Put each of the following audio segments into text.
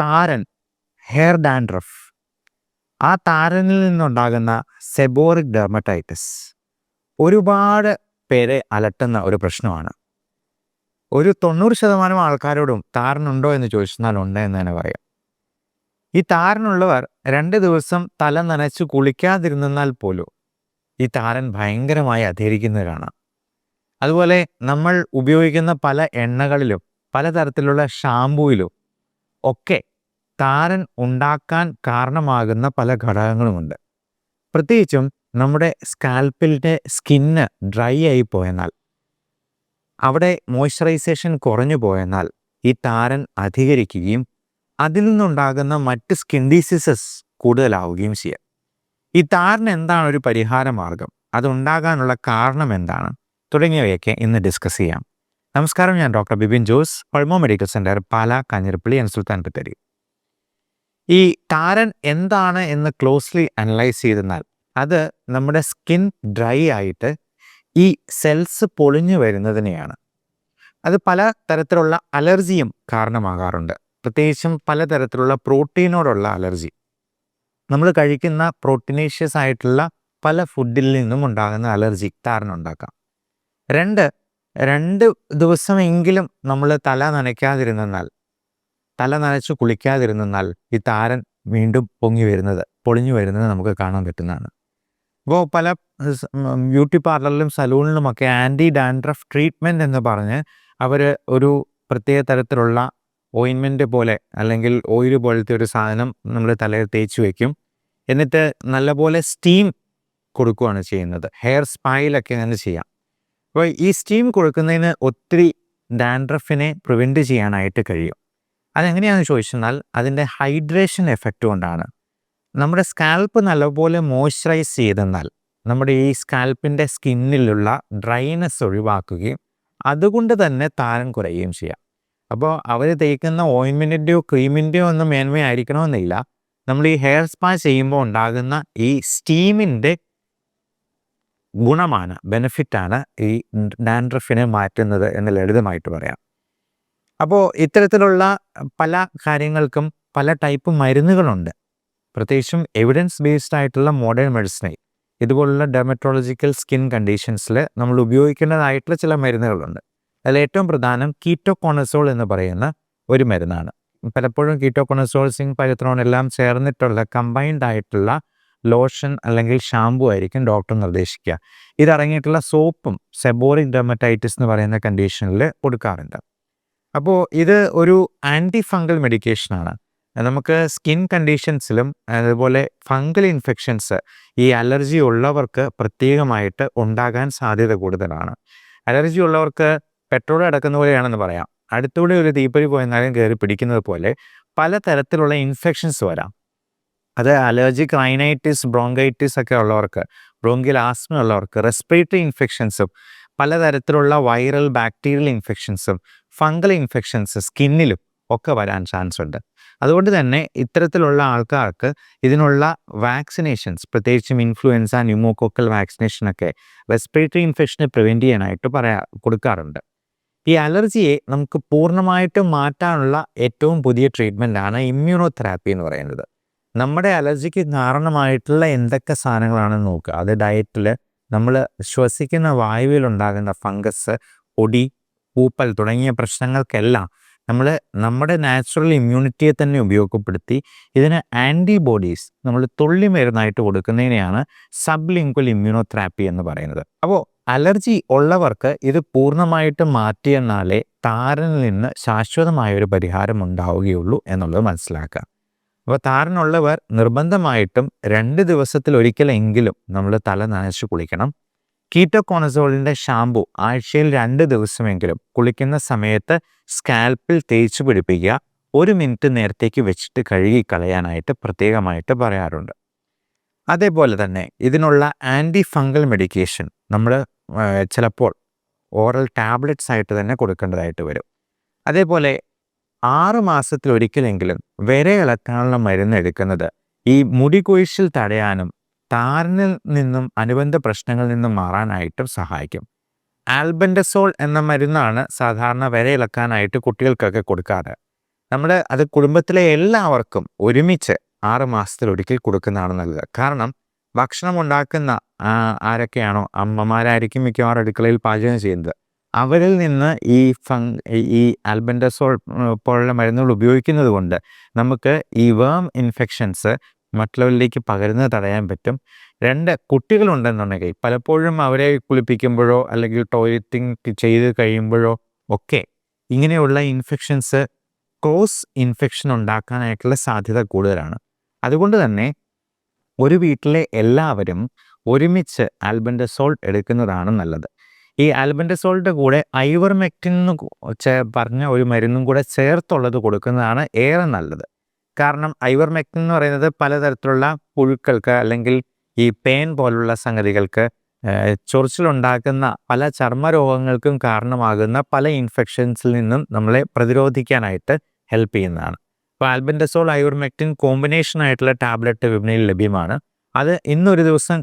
താരൻ hair dandruff. ആ താരനിൽ നിന്നുണ്ടാകുന്ന സെബോറിക് ഡെർമറ്റൈറ്റിസ് ഒരുപാട് പേരെ അലട്ടുന്ന ഒരു പ്രശ്നമാണ്. ഒരു തൊണ്ണൂറ് ശതമാനം ആൾക്കാരോടും താരനുണ്ടോ എന്ന് ചോദിച്ചാൽ ഉണ്ട് എന്ന് തന്നെ പറയാം. ഈ താരനുള്ളവർ രണ്ട് ദിവസം തല നനച്ച് കുളിക്കാതിരുന്നാൽ പോലും ഈ താരൻ ഭയങ്കരമായി അധികരിക്കുന്നവരാണ് അതുപോലെ നമ്മൾ ഉപയോഗിക്കുന്ന പല എണ്ണകളിലും പലതരത്തിലുള്ള ഷാമ്പൂയിലും ഒക്കെ താരൻ ഉണ്ടാക്കാൻ കാരണമാകുന്ന പല ഘടകങ്ങളുമുണ്ട്. പ്രത്യേകിച്ചും നമ്മുടെ സ്കാൽപ്പിന്റെ സ്കിന്ന് ഡ്രൈ ആയി പോയെന്നാൽ അവിടെ മോയ്സ്ചറൈസേഷൻ കുറഞ്ഞു പോയെന്നാൽ ഈ താരൻ അധികരിക്കുകയും അതിൽ നിന്നുണ്ടാകുന്ന മറ്റ് സ്കിൻ ഡിസീസസ് കൂടുതലാവുകയും ചെയ്യാം. ഈ താരന് എന്താണ് ഒരു പരിഹാര മാർഗം അതുണ്ടാകാനുള്ള കാരണം എന്താണ് തുടങ്ങിയവയൊക്കെ ഇന്ന് ഡിസ്കസ് ചെയ്യാം. നമസ്കാരം ഞാൻ doctor Bibin Jose Pulmo medical centre Pala Kanjirappally and Sultan Bathery ഈ താരൻ എന്താണ് എന്ന് ക്ലോസ്ലി അനലൈസ് ചെയ്തെന്നാൽ അത് നമ്മുടെ സ്കിൻ ഡ്രൈ ആയിട്ട് ഈ സെൽസ് പൊളിഞ്ഞു വരുന്നതിനെയാണ്. അത് പല തരത്തിലുള്ള അലർജിയും കാരണമാകാറുണ്ട്. പ്രത്യേകിച്ചും പലതരത്തിലുള്ള പ്രോട്ടീനോടുള്ള അലർജി. നമ്മൾ കഴിക്കുന്ന പ്രോട്ടീനേഷ്യസ് ആയിട്ടുള്ള പല ഫുഡിൽ നിന്നും ഉണ്ടാകുന്ന അലർജി താരനുണ്ടാക്കാം. രണ്ട് രണ്ട് ദിവസമെങ്കിലും നമ്മൾ തല നനയ്ക്കാതിരുന്നാൽ തല നനച്ച് കുളിക്കാതിരുന്നാൽ ഈ താരൻ വീണ്ടും പൊങ്ങി വരുന്നത് പൊളിഞ്ഞു വരുന്നത് നമുക്ക് കാണാൻ പറ്റുന്നതാണ്. അപ്പോൾ പല ബ്യൂട്ടി പാർലറിലും സലൂണിലുമൊക്കെ ആന്റി ഡാൻഡ്രഫ് ട്രീറ്റ്മെന്റ് എന്ന് പറഞ്ഞ് അവർ ഒരു പ്രത്യേക തരത്തിലുള്ള ഓയിൻമെന്റ് പോലെ അല്ലെങ്കിൽ ഓയിൽ പോലത്തെ ഒരു സാധനം നമ്മൾ തലയിൽ തേച്ച് വയ്ക്കും എന്നിട്ട് നല്ലപോലെ സ്റ്റീം കൊടുക്കുകയാണ് ചെയ്യുന്നത്. ഹെയർ സ്പായിലൊക്കെ അങ്ങനെ ചെയ്യാം. അപ്പോൾ ഈ സ്റ്റീം കൊടുക്കുന്നതിന് ഒത്തിരി ഡാൻഡ്രഫിനെ പ്രിവെന്റ് ചെയ്യാനായിട്ട് കഴിയും. അതെങ്ങനെയാണെന്ന് ചോദിച്ചെന്നാൽ അതിന്റെ ഹൈഡ്രേഷൻ എഫക്റ്റ് കൊണ്ടാണ്. നമ്മുടെ സ്കാൽപ്പ് നല്ലപോലെ മോയ്സ്ചറൈസ് ചെയ്തെന്നാൽ നമ്മുടെ ഈ സ്കാൽപ്പിന്റെ സ്കിന്നിലുള്ള ഡ്രൈനെസ് ഒഴിവാക്കുകയും അതുകൊണ്ട് തന്നെ താരം കുറയുകയും ചെയ്യാം. അപ്പോൾ അവർ തേക്കുന്ന ഓയിൻമെന്റിന്റെയോ ക്രീമിന്റെയോ ഒന്നും മേന്മയായിരിക്കണമെന്നില്ല. നമ്മൾ ഈ ഹെയർ സ്പാ ചെയ്യുമ്പോൾ ഉണ്ടാകുന്ന ഈ സ്റ്റീമിന്റെ ഗുണമാണ് ബെനിഫിറ്റാണ് ഈ ഡാൻഡ്രഫിനെ മാറ്റുന്നത് എന്ന് ലളിതമായിട്ട് പറയാം. അപ്പോൾ ഇത്തരത്തിലുള്ള പല കാര്യങ്ങൾക്കും പല ടൈപ്പ് മരുന്നുകളുണ്ട്. പ്രത്യേകിച്ചും എവിഡൻസ് ബേസ്ഡ് ആയിട്ടുള്ള മോഡേൺ മെഡിസിനിൽ ഇതുപോലുള്ള ഡെർമറ്റോളജിക്കൽ സ്കിൻ കണ്ടീഷൻസിൽ നമ്മൾ ഉപയോഗിക്കേണ്ടതായിട്ടുള്ള ചില മരുന്നുകളുണ്ട്. അതിൽ ഏറ്റവും പ്രധാനം കീറ്റോകോണസോൾ എന്ന് പറയുന്ന ഒരു മരുന്നാണ്. പലപ്പോഴും കീറ്റോകോണസോൾ സിങ് പൈത്രോൺ എല്ലാം ചേർന്നിട്ടുള്ള കമ്പൈൻഡ് ആയിട്ടുള്ള ലോഷൻ അല്ലെങ്കിൽ ഷാമ്പു ആയിരിക്കും ഡോക്ടർ നിർദ്ദേശിക്കുക. ഇതടങ്ങിയിട്ടുള്ള സോപ്പും സെബോറിക് ഡെർമറ്റൈറ്റിസ് എന്ന് പറയുന്ന കണ്ടീഷനിൽ കൊടുക്കാറുണ്ട്. അപ്പോൾ ഇത് ഒരു ആന്റി ഫംഗൽ മെഡിക്കേഷനാണ് നമുക്ക് സ്കിൻ കണ്ടീഷൻസിലും അതുപോലെ ഫംഗൽ ഇൻഫെക്ഷൻസ് ഈ അലർജി ഉള്ളവർക്ക് പ്രത്യേകമായിട്ട് ഉണ്ടാകാൻ സാധ്യത കൂടുതലാണ്. അലർജി ഉള്ളവർക്ക് പെട്രോൾ അടക്കുന്ന പോലെയാണെന്ന് പറയാം. അടുത്തൂടെ ഒരു തീപ്പൊരി പോയെന്നാലും കയറി പിടിക്കുന്നത് പോലെ പലതരത്തിലുള്ള ഇൻഫെക്ഷൻസ് വരാം. അത് അലർജിക് റൈനൈറ്റിസ് ബ്രോങ്കൈറ്റിസ് ഒക്കെ ഉള്ളവർക്ക് ബ്രോങ്കിയൽ ആസ്മ ഉള്ളവർക്ക് റെസ്പിറേറ്ററി ഇൻഫെക്ഷൻസും പലതരത്തിലുള്ള വൈറൽ ബാക്ടീരിയൽ ഇൻഫെക്ഷൻസും ഫംഗൽ ഇൻഫെക്ഷൻസ് സ്കിന്നിലും ഒക്കെ വരാൻ ചാൻസ് ഉണ്ട്. അതുകൊണ്ട് തന്നെ ഇത്തരത്തിലുള്ള ആൾക്കാർക്ക് ഇതിനുള്ള വാക്സിനേഷൻസ് പ്രത്യേകിച്ചും ഇൻഫ്ലുവൻസ ന്യൂമോകോക്കൽ വാക്സിനേഷനൊക്കെ റെസ്പിറേറ്ററി ഇൻഫെക്ഷനെ പ്രിവെന്റ് ചെയ്യാനായിട്ട് പറയാ കൊടുക്കാറുണ്ട്. ഈ അലർജിയെ നമുക്ക് പൂർണമായിട്ടും മാറ്റാനുള്ള ഏറ്റവും പുതിയ ട്രീറ്റ്മെന്റാണ് ഇമ്മ്യൂണോതെറാപ്പി എന്ന് പറയുന്നത്. നമ്മുടെ അലർജിക്ക് കാരണമായിട്ടുള്ള എന്തൊക്കെ സാധനങ്ങളാണെന്ന് നോക്കുക. അത് ഡയറ്റിൽ നമ്മൾ ശ്വസിക്കുന്ന വായുവിൽ ഉണ്ടാകുന്ന ഫംഗസ് പൊടി പൂപ്പൽ തുടങ്ങിയ പ്രശ്നങ്ങൾക്കെല്ലാം നമ്മൾ നമ്മുടെ നാച്ചുറൽ ഇമ്മ്യൂണിറ്റിയെ തന്നെ ഉപയോഗപ്പെടുത്തി ഇതിന് ആന്റിബോഡീസ് നമ്മൾ തുള്ളി മരുന്നായിട്ട് കൊടുക്കുന്നതിനെയാണ് സബ്ലിങ്ക്വൽ ഇമ്മ്യൂണോതെറാപ്പി എന്ന് പറയുന്നത്. അപ്പോൾ അലർജി ഉള്ളവർക്ക് ഇത് പൂർണമായിട്ട് മാറ്റിയെന്നാലേ താരനിൽ നിന്ന് ശാശ്വതമായ ഒരു പരിഹാരം ഉണ്ടാവുകയുള്ളൂ എന്നുള്ളത് മനസ്സിലാക്കുക. അപ്പോൾ താരനുള്ളവർ നിർബന്ധമായിട്ടും രണ്ട് ദിവസത്തിൽ ഒരിക്കലെങ്കിലും നമ്മൾ തല നനച്ച് കുളിക്കണം. കീറ്റോകോണസോളിന്റെ ഷാമ്പു ആഴ്ചയിൽ രണ്ട് ദിവസമെങ്കിലും കുളിക്കുന്ന സമയത്ത് സ്കാൽപ്പിൽ തേച്ച് പിടിപ്പിക്കുക. ഒരു മിനിറ്റ് നേരത്തേക്ക് വെച്ചിട്ട് കഴുകി കളയാനായിട്ട് പ്രത്യേകമായിട്ട് പറയാറുണ്ട്. അതേപോലെ തന്നെ ഇതിനുള്ള ആന്റി ഫംഗൽ മെഡിക്കേഷൻ നമ്മൾ ചിലപ്പോൾ ഓറൽ ടാബ്ലറ്റ്സ് ആയിട്ട് തന്നെ കൊടുക്കേണ്ടതായിട്ട് വരും. അതേപോലെ ആറ് മാസത്തിൽ ഒരിക്കലെങ്കിലും വിര ഇളക്കാനുള്ള മരുന്ന് എടുക്കുന്നത്. ഈ മുടി കൊഴിച്ചിൽ തടയാനും താരനിൽ നിന്നും അനുബന്ധ പ്രശ്നങ്ങളിൽ നിന്നും മാറാനായിട്ടും സഹായിക്കും. ആൽബൻഡസോൾ എന്ന മരുന്നാണ് സാധാരണ വിര ഇളക്കാനായിട്ട് കുട്ടികൾക്കൊക്കെ കൊടുക്കാറ്. നമ്മൾ അത് കുടുംബത്തിലെ എല്ലാവർക്കും ഒരുമിച്ച് ആറ് മാസത്തിൽ ഒരിക്കൽ കൊടുക്കുന്നതാണ് നല്ലത്. കാരണം ഭക്ഷണം ഉണ്ടാക്കുന്ന ആരൊക്കെയാണോ? അമ്മമാരായിരിക്കും മിക്കവാറും അടുക്കളയിൽ പാചകം ചെയ്യുന്നത്. അവരിൽ നിന്ന് ഈ ഫങ് ഈ ആൽബൻഡസോൾ പോലുള്ള മരുന്നുകൾ ഉപയോഗിക്കുന്നത് കൊണ്ട് നമുക്ക് ഈ വേം ഇൻഫെക്ഷൻസ് മറ്റുള്ളവരിലേക്ക് പകരുന്നത് തടയാൻ പറ്റും. രണ്ട് കുട്ടികളുണ്ടെന്നുണ്ടെങ്കിൽ പലപ്പോഴും അവരെ കുളിപ്പിക്കുമ്പോഴോ അല്ലെങ്കിൽ ടോയ്ലറ്റിംഗ് ചെയ്ത് കഴിയുമ്പോഴോ ഒക്കെ ഇങ്ങനെയുള്ള ഇൻഫെക്ഷൻസ് ക്രോസ് ഇൻഫെക്ഷൻ ഉണ്ടാക്കാനായിട്ടുള്ള സാധ്യത കൂടുതലാണ്. അതുകൊണ്ട് തന്നെ ഒരു വീട്ടിലെ എല്ലാവരും ഒരുമിച്ച് ആൽബൻഡസോൾ എടുക്കുന്നതാണ് നല്ലത്. ഈ ആൽബൻഡസോളിന്റെ കൂടെ ഐവർമെക്റ്റിൻ എന്ന് പറഞ്ഞ ഒരു മരുന്നും കൂടെ ചേർത്തുള്ളത് കൊടുക്കുന്നതാണ് ഏറെ നല്ലത്. കാരണം ഐവർമെക്റ്റിൻ എന്ന് പറയുന്നത് പലതരത്തിലുള്ള പുഴുക്കൾക്ക് അല്ലെങ്കിൽ ഈ പെയിൻ പോലുള്ള സംഗതികൾക്ക് ചൊറിച്ചിലുണ്ടാക്കുന്ന പല ചർമ്മരോഗങ്ങൾക്കും കാരണമാകുന്ന പല ഇൻഫെക്ഷൻസിൽ നിന്നും നമ്മളെ പ്രതിരോധിക്കാനായിട്ട് ഹെൽപ്പ് ചെയ്യുന്നതാണ്. അപ്പോൾ ആൽബൻഡസോൾ ഐവർമെക്റ്റിൻ കോമ്പിനേഷൻ ആയിട്ടുള്ള ടാബ്ലറ്റ് വിപണിയിൽ ലഭ്യമാണ്. അത് ഇന്നൊരു ദിവസം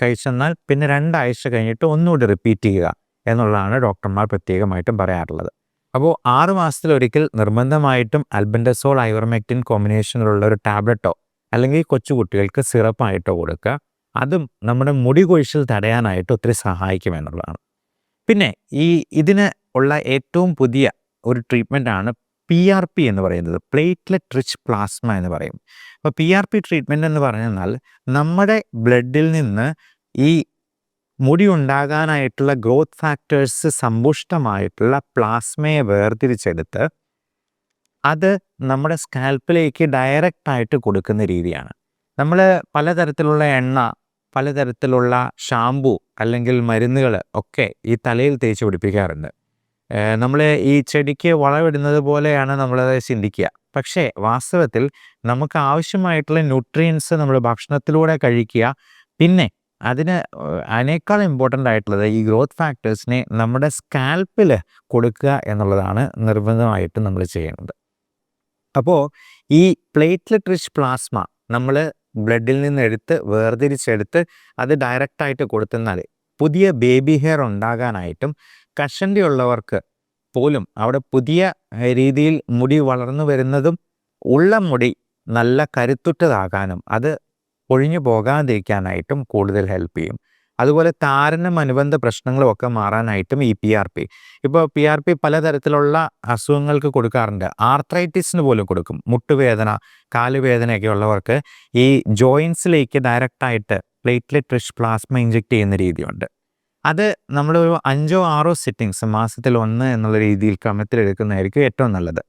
കഴിച്ചെന്നാൽ പിന്നെ രണ്ടാഴ്ച കഴിഞ്ഞിട്ട് ഒന്നുകൂടി റിപ്പീറ്റ് ചെയ്യുക എന്നുള്ളതാണ് ഡോക്ടർമാർ പ്രത്യേകമായിട്ടും പറയാറുള്ളത്. അപ്പോൾ ആറ് മാസത്തിലൊരിക്കൽ നിർബന്ധമായിട്ടും അൽബൻഡസോൾ ഐവർമെക്റ്റിൻ കോമ്പിനേഷനിലുള്ള ഒരു ടാബ്ലറ്റോ അല്ലെങ്കിൽ കൊച്ചു കുട്ടികൾക്ക് സിറപ്പായിട്ടോ കൊടുക്കുക. അതും നമ്മുടെ മുടി കൊഴിച്ചിൽ തടയാനായിട്ട് ഒത്തിരി സഹായിക്കും എന്നുള്ളതാണ്. പിന്നെ ഈ ഇതിന് ഉള്ള ഏറ്റവും പുതിയ ഒരു ട്രീറ്റ്മെന്റ് ആണ് പി ആർ പി എന്ന് പറയുന്നത് പ്ലേറ്റ്ലെറ്റ് റിച്ച് പ്ലാസ്മ എന്ന് പറയും. അപ്പോൾ പി ആർ പി ട്രീറ്റ്മെന്റ് എന്ന് പറഞ്ഞാൽ നമ്മുടെ ബ്ലഡിൽ നിന്ന് ഈ മുടി ഉണ്ടാകാനായിട്ടുള്ള ഗ്രോത്ത് ഫാക്ടേഴ്സ് സമ്പുഷ്ടമായിട്ടുള്ള പ്ലാസ്മയെ വേർതിരിച്ചെടുത്ത് അത് നമ്മുടെ സ്കാൽപ്പിലേക്ക് ഡയറക്റ്റ് ആയിട്ട് കൊടുക്കുന്ന രീതിയാണ്. നമ്മൾ പലതരത്തിലുള്ള എണ്ണ പലതരത്തിലുള്ള ഷാംപൂ അല്ലെങ്കിൽ മരുന്നുകൾ ഒക്കെ ഈ തലയിൽ തേച്ച് പിടിപ്പിക്കാറുണ്ട്. നമ്മൾ ഈ ചെടിക്ക് വളമിടുന്നത് പോലെയാണ് നമ്മളത് ചിന്തിക്കുക. പക്ഷേ വാസ്തവത്തിൽ നമുക്ക് ആവശ്യമായിട്ടുള്ള ന്യൂട്രിയൻസ് നമ്മൾ ഭക്ഷണത്തിലൂടെ കഴിക്കുക. പിന്നെ അതിന് അതിനേക്കാൾ ഇമ്പോർട്ടന്റ് ആയിട്ടുള്ളത് ഈ ഗ്രോത്ത് ഫാക്ടേഴ്സിനെ നമ്മുടെ സ്കാൽപ്പിൽ കൊടുക്കുക എന്നുള്ളതാണ് നിർബന്ധമായിട്ട് നമ്മൾ ചെയ്യുന്നത് അപ്പോൾ ഈ പ്ലേറ്റ്ലെറ്റ് റിച്ച് പ്ലാസ്മ നമ്മൾ ബ്ലഡിൽ നിന്ന് എടുത്ത് വേർതിരിച്ചെടുത്ത് അത് ഡയറക്റ്റായിട്ട് കൊടുത്തെന്നാൽ പുതിയ ബേബി ഹെയർ ഉണ്ടാകാനായിട്ടും കഷണ്ടി ഉള്ളവർക്ക് പോലും അവിടെ പുതിയ രീതിയിൽ മുടി വളർന്നു വരുന്നതും ഉള്ള മുടി നല്ല കരുത്തുറ്റതാകാനും അത് ഒഴിഞ്ഞു പോകാതിരിക്കാനായിട്ടും കൂടുതൽ ഹെൽപ്പ് ചെയ്യും. അതുപോലെ താരനും അനുബന്ധ പ്രശ്നങ്ങളും ഒക്കെ മാറാനായിട്ടും ഈ പി ആർ പി ഇപ്പോൾ പി ആർ പി പലതരത്തിലുള്ള അസുഖങ്ങൾക്ക് കൊടുക്കാറുണ്ട്. ആർത്രൈറ്റിസിന് പോലും കൊടുക്കും. മുട്ടുവേദന കാലുവേദനയൊക്കെ ഉള്ളവർക്ക് ഈ ജോയിൻസിലേക്ക് ഡയറക്റ്റായിട്ട് പ്ലേറ്റ്ലെറ്റ് റിച്ച് പ്ലാസ്മ ഇഞ്ചെക്ട് ചെയ്യുന്ന രീതിയുണ്ട്. അത് നമ്മളൊരു അഞ്ചോ ആറോ സിറ്റിങ്സ് മാസത്തിൽ ഒന്ന് എന്നുള്ള രീതിയിൽ ക്രമത്തിൽ എടുക്കുന്നതായിരിക്കും ഏറ്റവും നല്ലത്.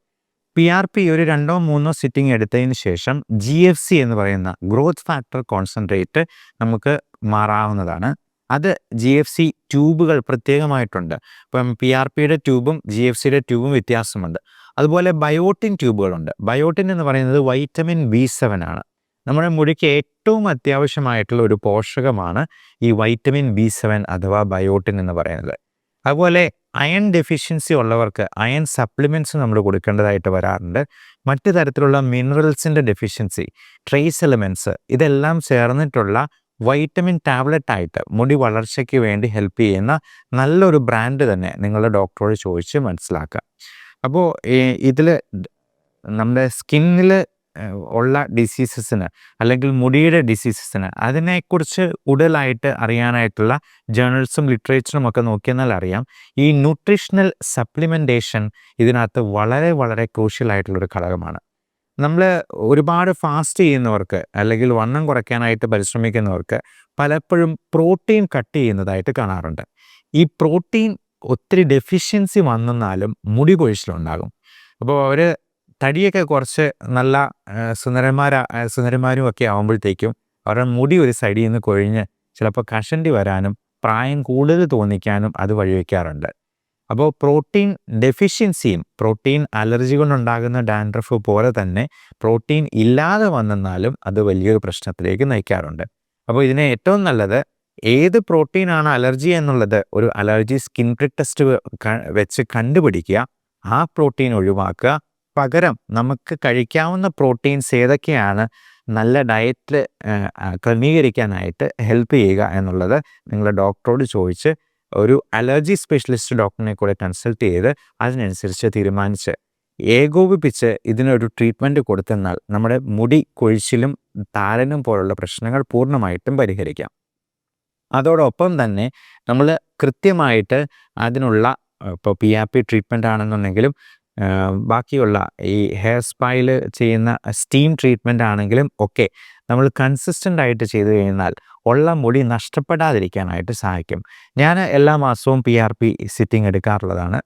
പി ആർ പി ഒരു രണ്ടോ മൂന്നോ സിറ്റിംഗ് എടുത്തതിന് ശേഷം ജി എഫ് സി എന്ന് പറയുന്ന ഗ്രോത്ത് ഫാക്ടർ കോൺസെൻട്രേറ്റ് നമുക്ക് മാറാവുന്നതാണ്. അത് ജി എഫ് സി ട്യൂബുകൾ പ്രത്യേകമായിട്ടുണ്ട്. ഇപ്പം പി ആർ പിയുടെ ട്യൂബും ജി എഫ് സിയുടെ ട്യൂബും വ്യത്യാസമുണ്ട്. അതുപോലെ ബയോട്ടിൻ ട്യൂബുകളുണ്ട്. ബയോട്ടിൻ എന്ന് പറയുന്നത് വൈറ്റമിൻ ബി സെവൻ ആണ്. നമ്മുടെ മുടിക്ക് ഏറ്റവും അത്യാവശ്യമായിട്ടുള്ള ഒരു പോഷകമാണ് ഈ വൈറ്റമിൻ ബി സെവൻ അഥവാ ബയോട്ടിൻ എന്ന് പറയുന്നത്. അതുപോലെ അയൺ ഡെഫിഷ്യൻസി ഉള്ളവർക്ക് അയൺ സപ്ലിമെന്റ്സ് നമ്മൾ കൊടുക്കേണ്ടതായിട്ട് വരാറുണ്ട്. മറ്റു തരത്തിലുള്ള മിനറൽസിന്റെ ഡെഫിഷ്യൻസി ട്രേസ് എലിമെന്റ്സ് ഇതെല്ലാം ചേർന്നിട്ടുള്ള വൈറ്റമിൻ ടാബ്ലറ്റ് ആയിട്ട് മുടി വളർച്ചയ്ക്ക് വേണ്ടി ഹെൽപ്പ് ചെയ്യുന്ന നല്ലൊരു ബ്രാൻഡ് തന്നെ നിങ്ങളുടെ ഡോക്ടറോട് ചോദിച്ച് മനസ്സിലാക്കുക അപ്പോൾ ഇതിൽ നമ്മുടെ സ്കിന്നിൽ ഉള്ള ഡിസീസസിന് അല്ലെങ്കിൽ മുടിയുടെ ഡിസീസസിന് അതിനെക്കുറിച്ച് കൂടുതലായിട്ട് അറിയാനായിട്ടുള്ള ജേണൽസും ലിറ്ററേച്ചറും ഒക്കെ നോക്കിയെന്നാൽ അറിയാം. ഈ ന്യൂട്രീഷണൽ സപ്ലിമെന്റേഷൻ ഇതിനകത്ത് വളരെ വളരെ ക്രൂഷ്യൽ ആയിട്ടുള്ളൊരു ഘടകമാണ്. നമ്മൾ ഒരുപാട് ഫാസ്റ്റ് ചെയ്യുന്നവർക്ക് അല്ലെങ്കിൽ വണ്ണം കുറയ്ക്കാനായിട്ട് പരിശ്രമിക്കുന്നവർക്ക് പലപ്പോഴും പ്രോട്ടീൻ കട്ട് ചെയ്യുന്നതായിട്ട് കാണാറുണ്ട്. ഈ പ്രോട്ടീൻ ഒത്തിരി ഡെഫിഷ്യൻസി വന്നെന്നാലും മുടി കൊഴിച്ചിലുണ്ടാകും. അപ്പോൾ അവർ തടിയൊക്കെ കുറച്ച് നല്ല സുന്ദരന്മാരാ സുന്ദരന്മാരും ഒക്കെ ആകുമ്പോഴത്തേക്കും അവരുടെ മുടി ഒരു സൈഡിൽ നിന്ന് കൊഴിഞ്ഞ് ചിലപ്പോൾ കഷണ്ടി വരാനും പ്രായം കൂടുതൽ തോന്നിക്കാനും അത് വഴിവെക്കാറുണ്ട്. അപ്പോൾ പ്രോട്ടീൻ ഡെഫിഷ്യൻസിയും പ്രോട്ടീൻ അലർജി കൊണ്ടുണ്ടാകുന്ന ഡാൻഡ്രഫ് പോലെ തന്നെ പ്രോട്ടീൻ ഇല്ലാതെ വന്നെന്നാലും അത് വലിയൊരു പ്രശ്നത്തിലേക്ക് നയിക്കാറുണ്ട്. അപ്പോൾ ഇതിനെ ഏറ്റവും നല്ലത് ഏത് പ്രോട്ടീനാണ് അലർജി എന്നുള്ളത് ഒരു അലർജി സ്കിൻ പ്രിക് ടെസ്റ്റ് വെച്ച് കണ്ടുപിടിക്കുക ആ പ്രോട്ടീൻ ഒഴിവാക്കുക പകരം നമുക്ക് കഴിക്കാവുന്ന പ്രോട്ടീൻസ് ഏതൊക്കെയാണ്? നല്ല ഡയറ്റിൽ ക്രമീകരിക്കാനായിട്ട് ഹെൽപ്പ് ചെയ്യുക എന്നുള്ളത് നിങ്ങളുടെ ഡോക്ടറോട് ചോദിച്ച് ഒരു അലർജി സ്പെഷ്യലിസ്റ്റ് ഡോക്ടറിനെ കൂടെ കൺസൾട്ട് ചെയ്ത് അതിനനുസരിച്ച് തീരുമാനിച്ച് ഏകോപിപ്പിച്ച് ഇതിനൊരു ട്രീറ്റ്മെന്റ് കൊടുത്തെന്നാൽ നമ്മുടെ മുടി കൊഴിച്ചിലും താരനും പോലുള്ള പ്രശ്നങ്ങൾ പൂർണമായിട്ടും പരിഹരിക്കാം. അതോടൊപ്പം തന്നെ നമ്മൾ കൃത്യമായിട്ട് അതിനുള്ള ഇപ്പോൾ പി ആർ പി ട്രീറ്റ്മെന്റ് ആണെന്നുണ്ടെങ്കിലും ബാക്കിയുള്ള ഈ ഹെയർ സ്പൈൽ ചെയ്യുന്ന സ്റ്റീം ട്രീറ്റ്മെന്റ് ആണെങ്കിലും ഒക്കെ നമ്മൾ കൺസിസ്റ്റന്റ് ആയിട്ട് ചെയ്തു കഴിഞ്ഞാൽ ഉള്ള മുടി നഷ്ടപ്പെടാതിരിക്കാനായിട്ട് സഹായിക്കും. ഞാൻ എല്ലാ മാസവും പി ആർ പി സിറ്റിംഗ് എടുക്കാറുള്ളതാണ്.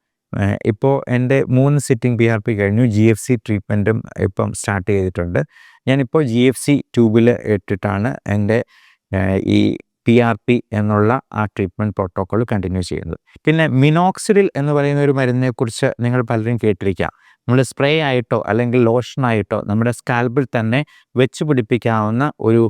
ഇപ്പോൾ എന്റെ മൂന്ന് സിറ്റിംഗ് പി ആർ പി കഴിഞ്ഞു. ജി എഫ് സി ട്രീറ്റ്മെന്റും ഇപ്പം സ്റ്റാർട്ട് ചെയ്തിട്ടുണ്ട്. ഞാനിപ്പോൾ ജി എഫ് സി ട്യൂബിൽ ഇട്ടിട്ടാണ് എന്റെ ഈ പി ആർ പി എന്നുള്ള ആ ട്രീറ്റ്മെന്റ് പ്രോട്ടോക്കോൾ കണ്ടിന്യൂ ചെയ്യുന്നത്. പിന്നെ മിനോക്സിഡിൽ എന്ന് പറയുന്ന ഒരു മരുന്നിനെക്കുറിച്ച് നിങ്ങൾ പലരും കേട്ടിരിക്കാം. നമ്മൾ സ്പ്രേ ആയിട്ടോ അല്ലെങ്കിൽ ലോഷൻ ആയിട്ടോ നമ്മുടെ സ്കാൽബിൽ തന്നെ വെച്ച് പിടിപ്പിക്കാവുന്ന ഒരു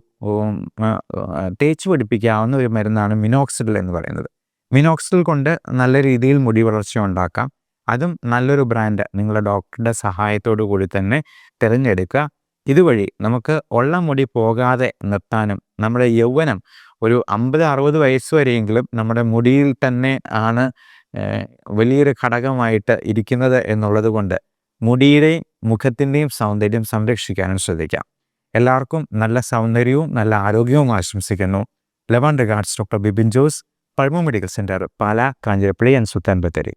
തേച്ച് പിടിപ്പിക്കാവുന്ന ഒരു മരുന്നാണ് മിനോക്സിഡിൽ എന്ന് പറയുന്നത്. മിനോക്സിഡിൽ കൊണ്ട് നല്ല രീതിയിൽ മുടി വളർച്ച ഉണ്ടാക്കാം. അതും നല്ലൊരു ബ്രാൻഡ് നിങ്ങളുടെ ഡോക്ടറുടെ സഹായത്തോടു കൂടി തന്നെ തിരഞ്ഞെടുക്കുക. ഇതുവഴി നമുക്ക് ഉള്ള മുടി പോകാതെ നിർത്താനും നമ്മുടെ യൗവനം ഒരു അമ്പത് അറുപത് വയസ്സ് വരെയെങ്കിലും നമ്മുടെ മുടിയിൽ തന്നെ ആണ് വലിയൊരു ഘടകമായിട്ട് ഇരിക്കുന്നത് എന്നുള്ളത് കൊണ്ട് മുടിയുടെയും മുഖത്തിന്റെയും സൗന്ദര്യം സംരക്ഷിക്കാനും ശ്രദ്ധിക്കാം. എല്ലാവർക്കും നല്ല സൗന്ദര്യവും നല്ല ആരോഗ്യവും ആശംസിക്കുന്നു. ലെവൻ റിഗാർഡ്സ് ഡോക്ടർ ബിബിൻ ജോസ് പഴമ medical centre Pala Kanjirappally and Sultan Bathery